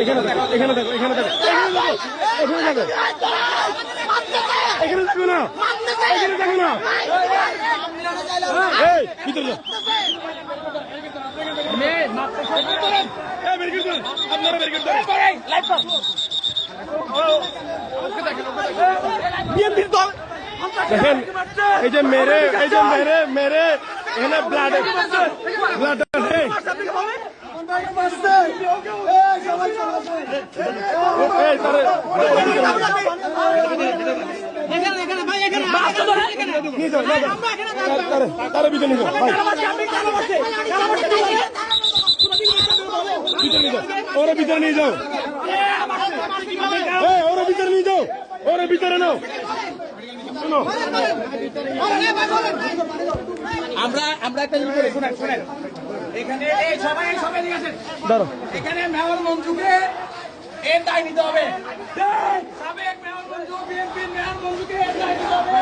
এখানে দেখো এখানে দেখো এখানে দেখো এখানে দেখো এখানে দেখো না এখানে দেখো না এই ভিতরে যাও এই, বের করে দেন। আপনারা বের করে দেন। বিএনপির দল দেখেন এই যে মেরে, এই যে মেরে মেরে, এখানে ব্লাড ব্লাড তারে নিয়ে যাও ওরা ভিতরে নিয়ে যাও। ওরা ভিতরে নিয়ে যাও। ওরা ভিতরে নাও। আমরা আমরা একটা জিনিস করি শুনেন শুনেন এখানে এই সবাই সবাই ঠিক আছে এখানে মেয়র মঞ্জুকে এর দায় নিতে হবে। সাবেক মেয়র মঞ্জু বিএনপির মেয়র মঞ্জুকে এর দায় নিতে হবে।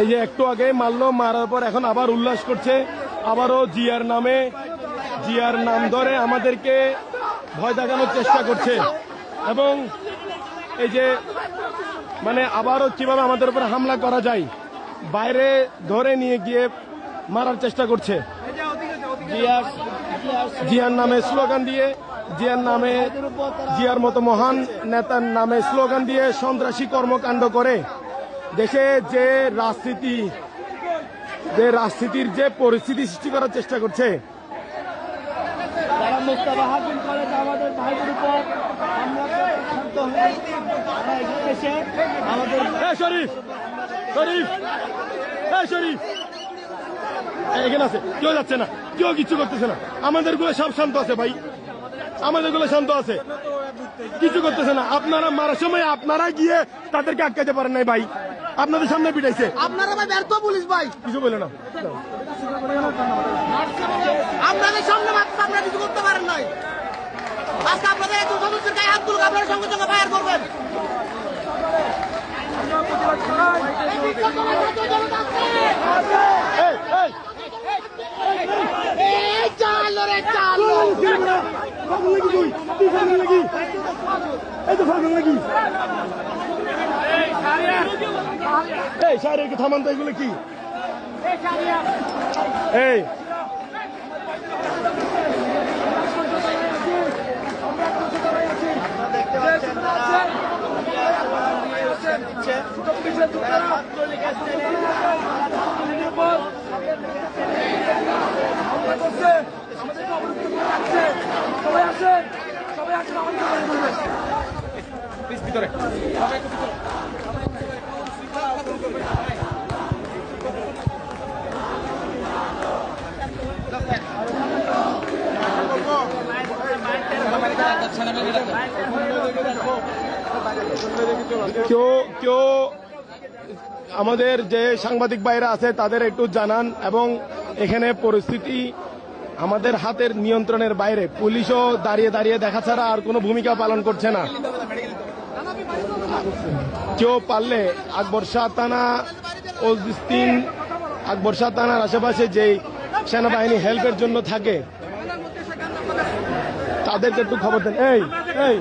এই যে একটু আগে মারলো মারার পর এখন আবার উল্লাস করছে। আবারও জিয়ার নামে জিয়ার নাম ধরে আমাদেরকে ভয় দেখানোর চেষ্টা করছে। এবং এই যে মানে আবারও কীভাবে আমাদের উপর হামলা করা যায়, বাইরে ধরে নিয়ে গিয়ে মারার চেষ্টা করছে। জিয়ার নামে স্লোগান দিয়ে, জিয়ার নামে জিয়ার মতো মহান নেতার নামে স্লোগান দিয়ে সন্ত্রাসী কর্মকাণ্ড করে। দেশে যে রাজনীতি, যে রাজনীতির যে পরিস্থিতি সৃষ্টি করার চেষ্টা করছে মোস্তাফা হাকিম কলেজ আমাদের ভাইদের উপর হয়ে এসে আমাদের এ শরীফ শরীফ এ শরীফ। এখানে আছে কেউ যাচ্ছে না কেউ কিছু করতেছে না। আমাদেরগুলো সব শান্ত আছে ভাই। আমাদেরগুলো শান্ত আছে। কিছু করতেছে না। আপনারা মারার সময় আপনারা গিয়ে তাদেরকে আটকাতে পারেন নাই ভাই। আপনাদের সামনে পিটাইছে। আপনারা ভাই ব্যর্থ পুলিশ ভাই। কিছু বলে না। আপনাদের সামনে মাত্র আপনারা কিছু করতে পারেন নাই। আজকে আপনাদের একজন সদস্যের গায়ে হাত তুলুক আপনারা সঙ্গে সঙ্গে ফায়ার করবেন। এই বিক্ষোভ সমাবেশ জনতা আছে। এই, এই, এই চালো রে চালো। ফাগুন লাগি তুই তুই ফাগুন লাগি এই তো ফাগুন লাগি এই শাহরিয়ারকে থামান তো এগুলো কি এই কেউ কেউ আমাদের যে সাংবাদিক ভাইরা আছে, তাদের একটু জানান এবং এখানে পরিস্থিতি আমাদের হাতের নিয়ন্ত্রণের বাইরে। পুলিশও দাঁড়িয়ে দাঁড়িয়ে দেখা ছাড়া আর কোনো ভূমিকা পালন করছে না। কেউ পারলে আকবর শাহ থানা ওজিস্তিন আকবর শাহ থানার আশেপাশে যেই সেনাবাহিনী হেল্পের জন্য থাকে, তাদেরকে একটু খবর দেন। এই এই